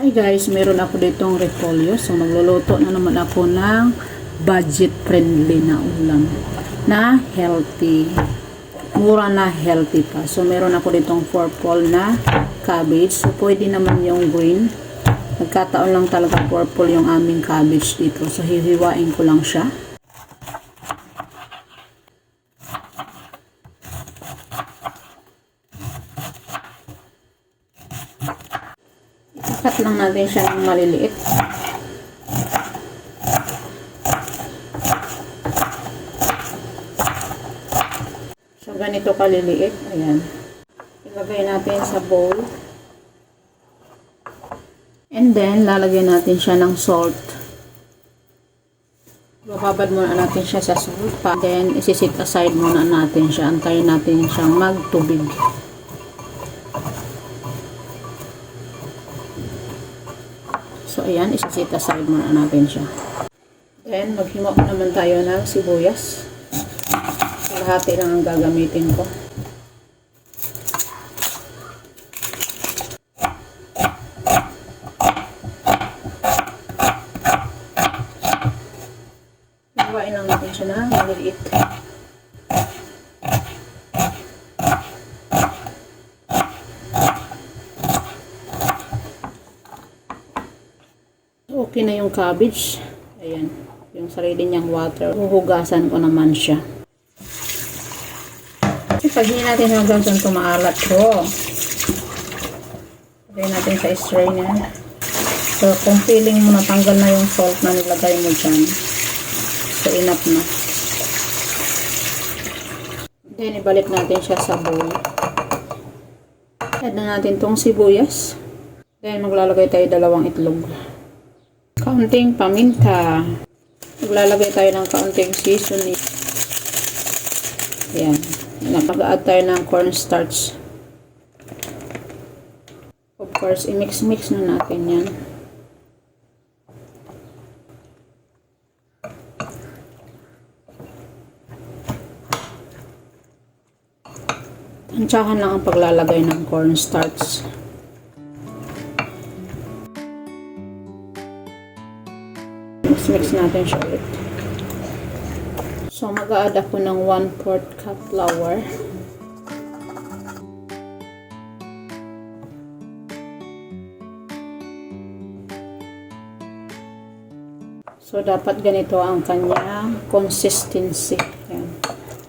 Hi guys, meron ako ditong repolyo. So magluluto na naman ako ng budget friendly na ulam na healthy. Mura na healthy pa. So meron ako ditong purple na cabbage. So pwede naman yung green. Nagkataon lang talaga purple yung aming cabbage dito. So hihiwain ko lang siya. Cut lang natin siya ng maliliit. So, ganito kaliliit. Ayan. Ilagay natin sa bowl. And then, lalagyan natin siya ng salt. Bababad muna natin siya sa salt. Pa. Then, isisit aside muna natin siya. Antayin natin siyang magtubig. So, ayan, isisit aside muna natin siya. Then, maghimo naman tayo ng sibuyas. Lahati lang ang gagamitin ko. Hiwain lang natin siya na maliliit. Okay na yung cabbage. Ayan. Yung sarili niyang water. Huhugasan ko naman siya. Pag hindi natin hanggang dyan tumaalat ko. Lagay natin sa strainer. So, kung feeling mo natanggal na yung salt na nilagay mo dyan, so enough na. Then, ibalik natin siya sa bowl. Add na natin tong sibuyas. Then, maglalagay tayo dalawang itlog. Kaunting paminta. Maglalagay tayo ng kaunting seasoning. Ayan. Napag-add tayo ng cornstarch. Of course, i-mix-mix na natin yan. Tansyahan lang ang paglalagay ng cornstarch. Mix-mix natin siya ulit. So, mag-add ako ng 1 4 cup flour. So, dapat ganito ang kanyang consistency. Yan.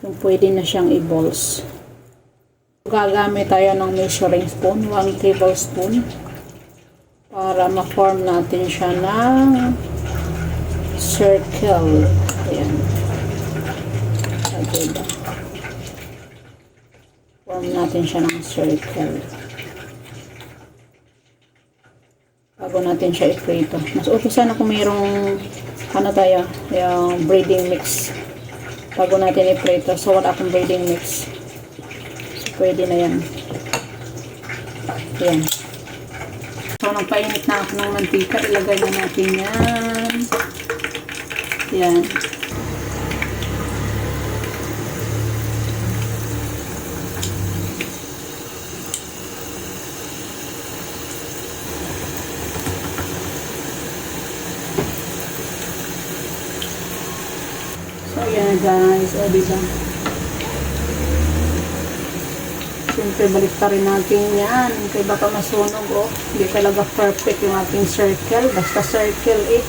Yung pwede na siyang i-balls. Gagamit tayo ng measuring spoon, 1 tablespoon, para ma-form natin siya ng circle. Ayan. Okay? Form natin siya ng circle. Bago natin siya i-prito. Mas okay sana kung mayroong ano tayo, yung breading mix. Bago natin i-prito. So, wala akong breading mix. So, pwede na yan. Ayan. So, nagpainit na ako ng mantika. Ilagay na natin yan. Yan. So, yan guys. O, diba? Siyempre, balik pa rin natin yan. Kaya baka masunog, oh. Hindi talaga perfect yung ating circle. Basta circle, eh.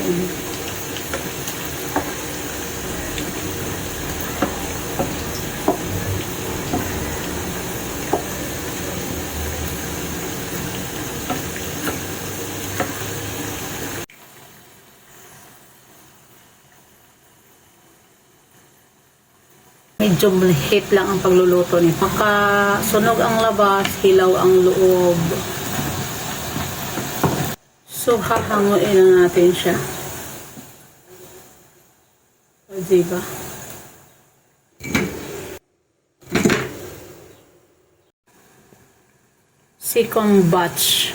Yan. Medyo malihit lang ang pagluluto niya. Maka sunog ang labas, hilaw ang loob. So, hahanguin na natin siya. O, diba? Second batch.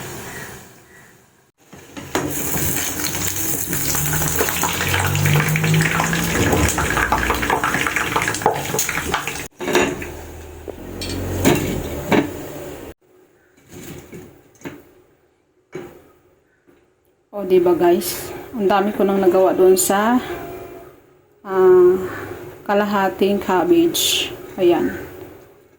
Ba guys? Ang dami ko nang nagawa doon sa ah, kalahating cabbage. Ayan.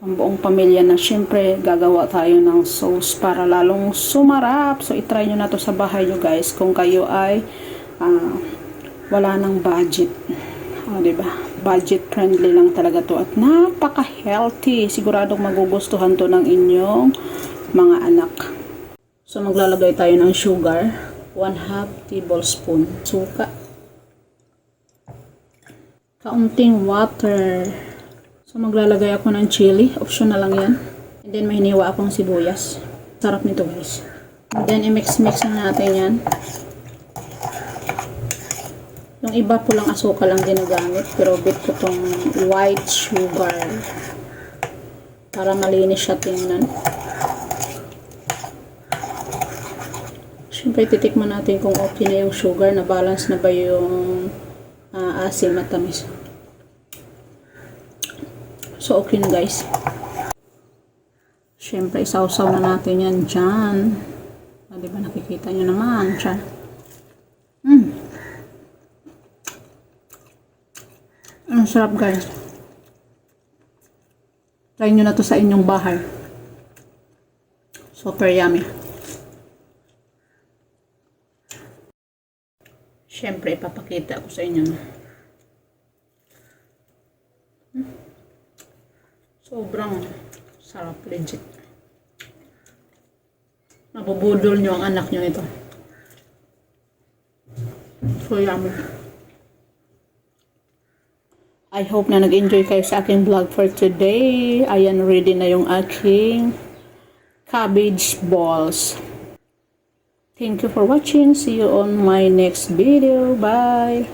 Ang buong pamilya na syempre gagawa tayo ng sauce para lalong sumarap. So, itry nyo na to sa bahay nyo guys kung kayo ay ah, wala ng budget. O, di ba? Budget friendly lang talaga to at napaka-healthy. Siguradong magugustuhan to ng inyong mga anak. So, maglalagay tayo ng sugar. 1 half tablespoon. Suka. Kaunting water. So, maglalagay ako ng chili. Optional lang yan. And then, may hiniwa akong sibuyas. Sarap nito, guys. And then, i-mix-mix na natin yan. Yung iba po lang asukal lang ginagamit. Pero, bit ko tong white sugar. Para malinis siya tingnan. Siyempre, titikman natin kung okay na yung sugar, na balance na ba yung ah, asim at tamis. So, okay na guys. Siyempre, isawsaw na natin yan dyan. Ah, di ba nakikita nyo naman? Siya. Mm. Ang sarap guys. Try nyo na to sa inyong bahay. Super yummy. Siyempre, ipapakita ko sa inyo. Sobrang sarap, legit. Mabubudol nyo ang anak nyo nito. So yummy. I hope na nag-enjoy kayo sa aking vlog for today. Ayan, ready na yung aking cabbage balls. Thank you for watching. See you on my next video. Bye.